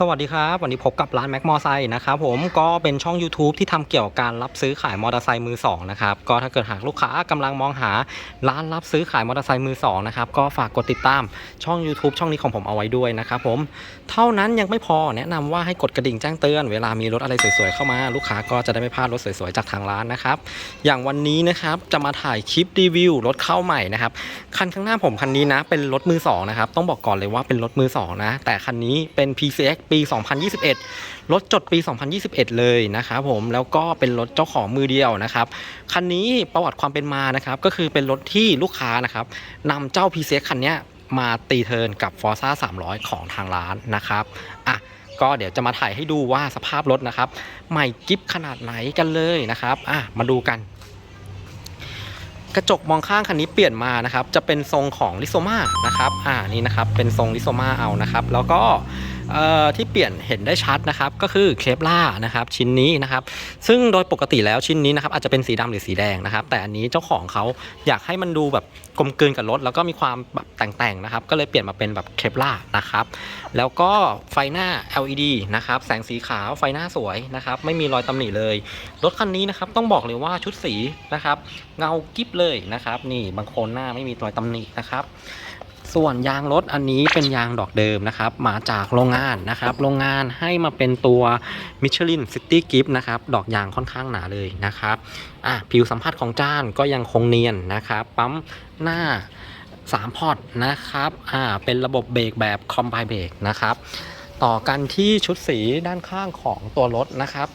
สวัสดีครับ วันนี้พบกับร้านแม็กมอไซค์นะครับผมก็เป็นช่อง YouTube ที่ทำเกี่ยวกับการรับซื้อขายมอเตอร์ไซค์มือสองนะครับก็ถ้าเกิดหากลูกค้ากำลังมองหาร้านรับซื้อขายมอเตอร์ไซค์มือสองนะครับก็ฝากกดติดตามช่อง YouTube ช่องนี้ของผมเอาไว้ด้วยนะครับผมเท่านั้นยังไม่พอแนะนำว่าให้กดกระดิ่งแจ้งเตือนเวลามีรถอะไรสวยๆเข้ามาลูกค้าก็จะได้ไม่พลาดรถสวยๆจากทางร้านนะครับอย่างวันนี้นะครับจะมาถ่ายคลิปรีวิวรถเข้าใหม่นะครับคันข้างหน้าผมคันนี้นะเป็นรถมือสองนะครับต้องบอกก่อนเลยว่าเป็นรถมือสองนะแต่คันนี้เป็น PCX ปี 2021 รถจดปี 2021 เลยนะครับผมแล้วก็เป็นรถเจ้าของมือเดียวนะครับคันนี้ประวัติความเป็นมานะครับก็คือเป็นรถที่ลูกค้านะครับนำเจ้า p c คันนี้มาตีเทิร์นกับ Forza 300 ของทางร้านนะครับอะก็เดี๋ยวจะมาถ่ายให้ดูว่าสภาพรถนะครับ ใหม่กิฟขนาดไหนกันเลยนะครับอะมาดูกัน กระจกมองข้างคันนี้เปลี่ยนมานะครับ จะเป็นทรงของลิโซมานะครับ อ่านี่นะครับ เป็นทรงลิโซมาเอานะครับ แล้วก็ ที่เปลี่ยนเห็นได้ชัดนะครับก็คือเคปล่านะครับชิ้นนี้นะครับซึ่งโดยปกติแล้วชิ้นนี้นะครับอาจจะเป็นสีดำหรือสีแดงนะครับ แต่อันนี้เจ้าของเขาอยากให้มันดูแบบกลมกลืนกับรถแล้วก็มีความแบบแต่งๆนะครับก็เลยเปลี่ยนมาเป็นแบบเคปล่านะครับแล้วก็ไฟหน้า LED นะครับแสงสีขาวไฟหน้าสวยนะครับไม่มีรอยตำหนิเลยรถคันนี้นะครับต้องบอกเลยว่าชุดสีนะครับเงากิ๊บเลยนะครับนี่บางโคนหน้าไม่มีรอยตำหนินะครับ ส่วนยางรถอันนี้เป็นยางดอกเดิมนะครับ มาจากโรงงานนะครับ โรงงานให้มาเป็นตัว Michelin City Gift นะครับ ดอกยางค่อนข้างหนาเลยนะครับอะผิวสัมผัสของจานก็ยังคงเนียนนะครับ ปั๊มหน้า3พอร์ตนะครับอ่าเป็นระบบเบรกแบบคอมไบเบรกนะครับ ต่อกันที่ชุดสีด้านข้างของตัวรถนะครับ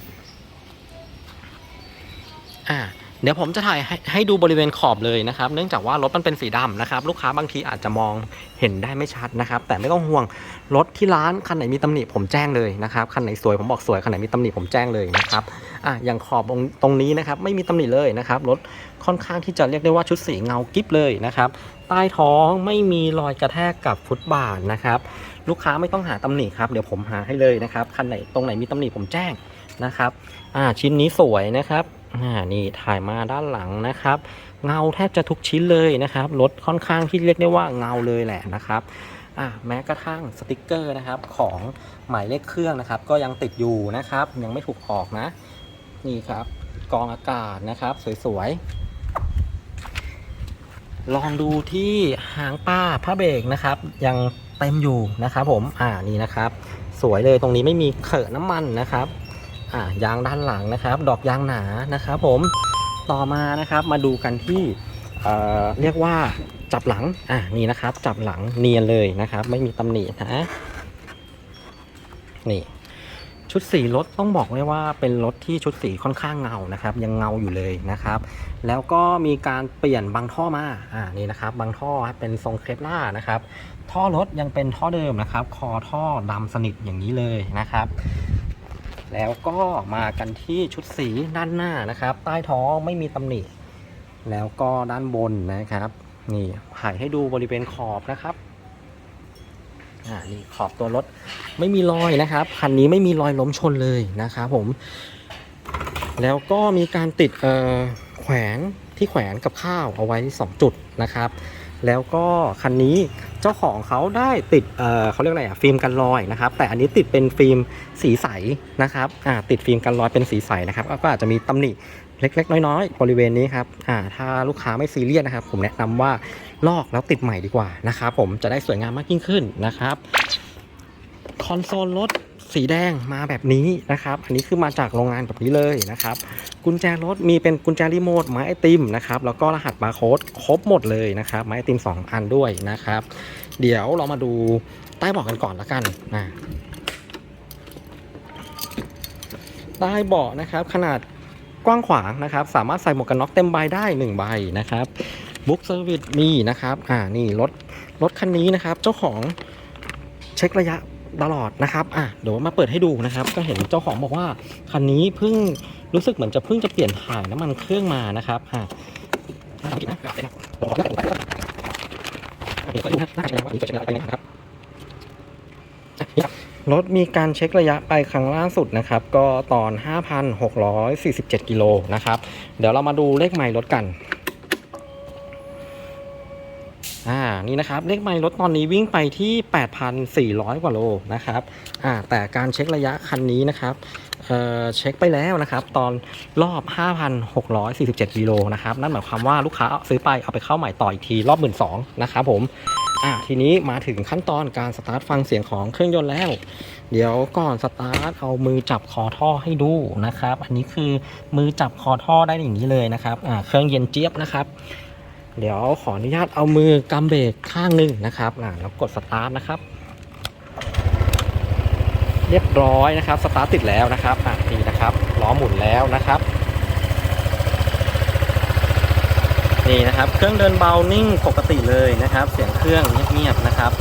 อ่า เดี๋ยวผมจะถ่ายให้ให้ดูบริเวณขอบเลยนะครับ เนื่องจากว่ารถมันเป็นสีดำนะครับ ลูกค้าบางทีอาจจะมองเห็นได้ไม่ชัดนะครับ แต่ไม่ต้องห่วงรถที่ร้านคันไหนมีตำหนิผมแจ้งเลยนะครับคันไหนสวยผมบอกสวยคันไหนมีตำหนิผมแจ้งเลยนะครับอะอย่างขอบตรงนี้นะครับไม่มีตำหนิเลยนะครับรถค่อนข้างที่จะเรียกได้ว่าชุดสีเงากิ๊บเลยนะครับใต้ท้องไม่มีรอยกระแทกกับฟุตบาทนะครับลูกค้าไม่ต้องหาตำหนิครับเดี๋ยวผมหาให้เลยนะครับคันไหนตรงไหนมีตำหนิผมแจ้งนะครับอ่าชิ้นนี้สวยนะครับ อ่านี่ถ่ายมาด้านหลังนะครับ เงาแทบจะทุกชิ้นเลยนะครับรถค่อนข้างที่เรียกได้ว่าเงาเลยแหละนะครับอ่าแม้กระทั่งสติกเกอร์นะครับของหมายเลขเครื่องนะครับ ก็ยังติดอยู่นะครับ ยังไม่ถูกออกนะ นี่ครับกองอากาศนะครับ สวยๆ ลองดูที่หางป้าผ้าเบรกนะครับ ยังเต็มอยู่นะครับผมอ่านี่นะครับ สวยเลยตรงนี้ไม่มีเขอะน้ำมันนะครับ อ่ายางด้านหลังนะครับ ดอกยางหนานะครับ ผมต่อมานะครับมาดูกันที่เเรียกว่าจับหลังอ่านี่นะครับ จับหลังเนียนเลยนะครับ ไม่มีตำหนินะนี่ชุดสีรถต้องบอกเลยว่าเป็นรถที่ชุดสีค่อนข้างเงานะครับ ยังเงาอยู่เลยนะครับ แล้วก็มีการเปลี่ยนบางท่อมาอ่านี่นะครับ บางท่อเป็นทรงเคปล่านะครับ ท่อรถยังเป็นท่อเดิมนะครับ คอท่อดำสนิทอย่างนี้เลยนะครับ แล้วก็มากันที่ชุดสีด้านหน้านะครับ ใต้ท้องไม่มีตำหนิ แล้วก็ด้านบนนะครับ นี่ถ่ายให้ดูบริเวณขอบนะครับอ่านี่ขอบตัวรถไม่มีรอยนะครับคันนี้ไม่มีรอยล้มชนเลยนะครับผม แล้วก็มีการติดเอ่อแขวนที่แขวนกับข้าวเอาไว้ 2 จุดนะครับ แล้วก็คันนี้ เจ้าของเขาได้ติดเเขาเรียกอะไรอะฟิล์มกันรอยนะครับ แต่อันนี้ติดเป็นฟิล์มสีใสนะครับอ่าติดฟิล์มกันรอยเป็นสีใสนะครับก็อาจจะมีตำหนิเล็ก ๆ น้อยๆบริเวณนี้ครับอ่าถ้าลูกค้าไม่ซีเรียสนะครับ ผมแนะนำว่าลอกแล้วติดใหม่ดีกว่านะครับผมจะได้สวยงามมากยิ่งขึ้นนะครับคอนโซลรถ สีแดงมาแบบนี้นะครับ อันนี้คือมาจากโรงงานแบบนี้เลยนะครับ กุญแจรถมีเป็นกุญแจรีโมทไม้ไอติมนะครับ แล้วก็รหัสบาร์โค้ดครบหมดเลยนะครับ ไม้ไอติม 2 อันด้วยนะครับ เดี๋ยวเรามาดูใต้เบาะกันก่อนละกันนะใต้เบาะนะครับขนาดกว้างขวางนะครับ สามารถใส่หมวกกันน็อกเต็มใบได้1ใบนะครับบุ๊กเซอร์วิสมีนะครับ อ่า นี่รถรถคันนี้นะครับ เจ้าของเช็คระยะ ตลอดนะครับอะเดี๋ยวมาเปิดให้ดูนะครับ ก็เห็นเจ้าของบอกว่าคันนี้เพิ่งรู้สึกเหมือนจะเพิ่งจะเปลี่ยนถ่ายน้ำมันเครื่องมานะครับอะรถมีการเช็คระยะไปครั้งล่าสุดนะครับ ก็ตอน 5,647 กิโลนะครับ เดี๋ยวเรามาดูเลขไมล์รถกัน อ่านี่นะครับ เลขไมล์รถตอนนี้วิ่งไปที่ 8,400 กว่าโลนะครับอ่าแต่การเช็คระยะคันนี้นะครับเอ่อเช็คไปแล้วนะครับ ตอนรอบ 5,647กิโลนะครับ นั่นหมายความว่าลูกค้าซื้อไปเอาไปเข้าใหม่ต่ออีกทีรอบ 1 2 0 0 0นะครับผมอ่าทีนี้มาถึงขั้นตอนการสตาร์ทฟังเสียงของเครื่องยนต์แล้ว เดี๋ยวก่อนสตาร์ทเอามือจับคอท่อให้ดูนะครับ อันนี้คือมือจับคอท่อได้อย่างนี้เลยนะครับอ่าเครื่องเย็นเจี๊ยบนะครับ เดี๋ยวขออนุญาตเอามือกำเบรกข้างหนึ่งนะครับอ่าแล้วกดสตาร์ทนะครับ เรียบร้อยนะครับ สตาร์ทติดแล้วนะครับอะนี่นะครับล้อหมุนแล้วนะครับ นี่นะครับ เครื่องเดินเบานิ่งปกติเลยนะครับ เสียงเครื่องเงียบๆนะครับ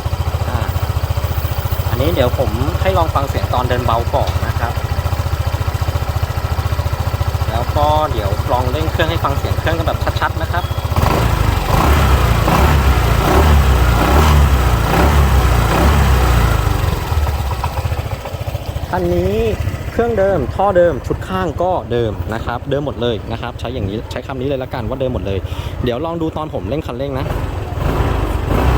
อ่าอันนี้เดี๋ยวผมให้ลองฟังเสียงตอนเดินเบาก่อนนะครับแล้วก็เดี๋ยวลองเร่งเครื่องให้ฟังเสียงเครื่องกันแบบชัดๆนะครับ คันนี้เครื่องเดิมท่อเดิมชุดข้างก็เดิมนะครับเดิมหมดเลยนะครับใช้อย่างนี้ใช้คำนี้เลยละกันว่าเดิมหมดเลย เดี๋ยวลองดูตอนผมเร่งคันเร่งนะ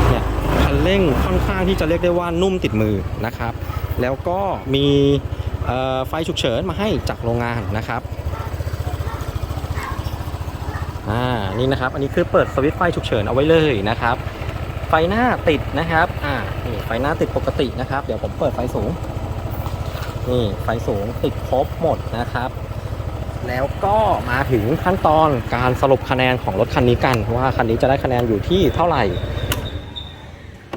เนี่ยคันเร่งค่อนข้างที่จะเรียกได้ว่านุ่มติดมือนะครับ แล้วก็มีไฟฉุกเฉินมาให้จากโรงงานนะครับอ่านี่นะครับอันนี้คือเปิดสวิตช์ไฟฉุกเฉินเอาไว้เลยนะครับ ไฟหน้าติดนะครับอ่านี่ไฟหน้าติดปกตินะครับ เดี๋ยวผมเปิดไฟสูง นี่ไฟสูงติดครบหมดนะครับ แล้วก็มาถึงขั้นตอนการสรุปคะแนนของรถคันนี้กันว่าคันนี้จะได้คะแนนอยู่ที่เท่าไหร่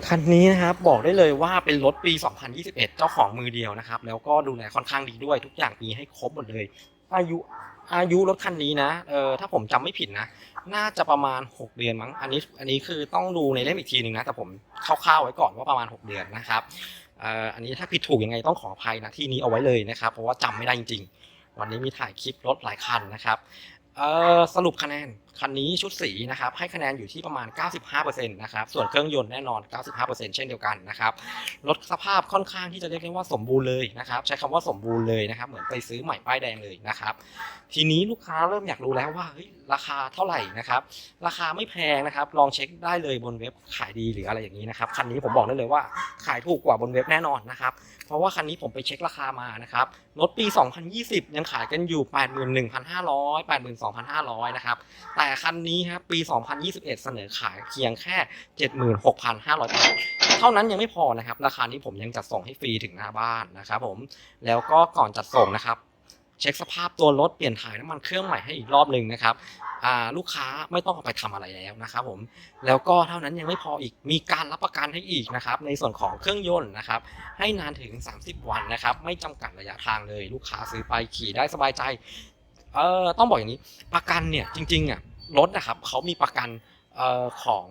คันนี้นะครับบอกได้เลยว่าเป็นรถปี 2021 เจ้าของมือเดียวนะครับ แล้วก็ดูแลค่อนข้างดีด้วย ทุกอย่างมีให้ครบหมดเลย อายุอายุรถคันนี้นะเออถ้าผมจำไม่ผิดนะ น่าจะประมาณ 6 เดือนมั้งอันนี้อันนี้คือต้องดูในเล่มอีกทีหนึ่งนะ แต่ผมคร่าวๆไว้ก่อนว่าประมาณ 6 เดือนนะครับ อันนี้ถ้าผิดถูกยังไงต้องขออภัยนะที่นี้เอาไว้เลยนะครับ เพราะว่าจำไม่ได้จริงๆ วันนี้มีถ่ายคลิปรถหลายคันนะครับสรุปคะแนน คันนี้ชุดสีนะครับให้คะแนนอยู่ที่ประมาณ 95%นะครับส่วนเครื่องยนต์แน่นอน 95%เช่นเดียวกันนะครับรถสภาพค่อนข้างที่จะเรียกได้ว่าสมบูรณ์เลยนะครับใช้คำว่าสมบูรณ์เลยนะครับเหมือนไปซื้อใหม่ป้ายแดงเลยนะครับทีนี้ลูกค้าเริ่มอยากรู้แล้วว่าเฮ้ยราคาเท่าไหร่นะครับราคาไม่แพงนะครับลองเช็คได้เลยบนเว็บขายดีหรืออะไรอย่างนี้นะครับคันนี้ผมบอกได้เลยว่าขายถูกกว่าบนเว็บแน่นอนนะครับเพราะว่าคันนี้ผมไปเช็คราคามานะครับรถปี 2020 ยังขายกันอยู่ 81,500 82,500 นะครับแต่แต่คันนี้ครับปี 2021 เสนอขายเพียงแค่ 76,500 บาท เท่านั้นยังไม่พอนะครับ ราคานี้ผมยังจัดส่งให้ฟรีถึงหน้าบ้านนะครับผม แล้วก็ก่อนจัดส่งนะครับ เช็คสภาพตัวรถเปลี่ยนถ่ายน้ำมันเครื่องใหม่ให้อีกรอบหนึ่งนะครับลูกค้าไม่ต้องเอาไปทำอะไรแล้วนะครับผมแล้วก็เท่านั้นยังไม่พออีกมีการรับประกันให้อีกนะครับในส่วนของเครื่องยนต์นะครับให้นานถึง 30 วันนะครับไม่จำกัดระยะทางเลย ลูกค้าซื้อไปขี่ได้สบายใจเอ่อต้องบอกอย่างนี้ประกันเนี่ยจริงๆอะ รถนะครับเขามีประกันออของ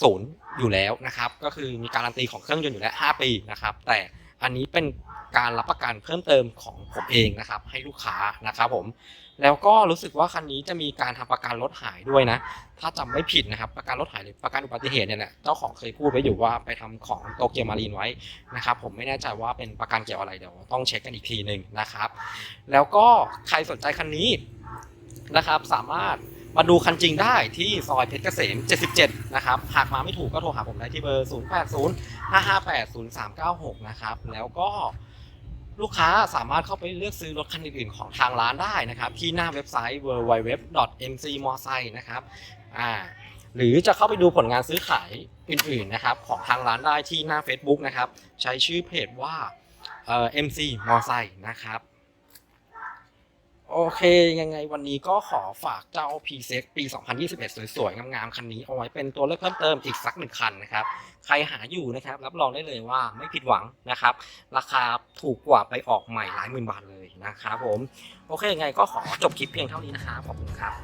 ศูนย์อยู่แล้วนะครับ ก็คือมีการันตีของเครื่องยนต์อยู่แล้ว 5 ปีนะครับ แต่อันนี้เป็นการรับประกันเพิ่มเติมของผมเองนะครับ ให้ลูกค้านะครับผม แล้วก็รู้สึกว่าคันนี้จะมีการทำประกันรถหายด้วยนะ ถ้าจำไม่ผิดนะครับประกันรถหายหรือประกันอุบัติเหตุเนี่ยแหละเจ้าของเคยพูดไว้อยู่ว่าไปทำของโตเกียวมารีนไว้นะครับ ผมไม่แน่ใจว่าเป็นประกันเกี่ยวอะไรเดี๋ยวต้องเช็คกันอีกทีหนึ่งนะครับ แล้วก็ใครสนใจคันนี้นะครับสามารถ มาดูคันจริงได้ที่ซอยเพชรเกษม 77 นะครับ หากมาไม่ถูกก็โทรหาผมได้ที่เบอร์ 080 558 0396 นะครับ แล้วก็ลูกค้าสามารถเข้าไปเลือกซื้อรถคันอื่นๆของทางร้านได้นะครับ ที่หน้าเว็บไซต์ www.mcmorsai นะครับอ่าหรือจะเข้าไปดูผลงานซื้อขายอื่นๆนะครับของทางร้านได้ที่หน้า Facebook นะครับ ใช้ชื่อเพจว่าเอ่อ MC m o r s i นะครับ โอเคยังไงวันนี้ก็ขอฝากเจ้า p ีเซปี 2021 สวยๆ งามๆ คันนี้เอาไว้เป็นตัวเลือกเพิ่มเติมอีกสักหนึ่งคันนะครับ ใครหาอยู่นะครับ รับรองได้เลยว่าไม่ผิดหวังนะครับ ราคาถูกกว่าไปออกใหม่หลายหมื่นบาทเลยนะครับผม โอเคยังไงก็ขอจบคลิปเพียงเท่านี้นะครับ ขอบคุณครับ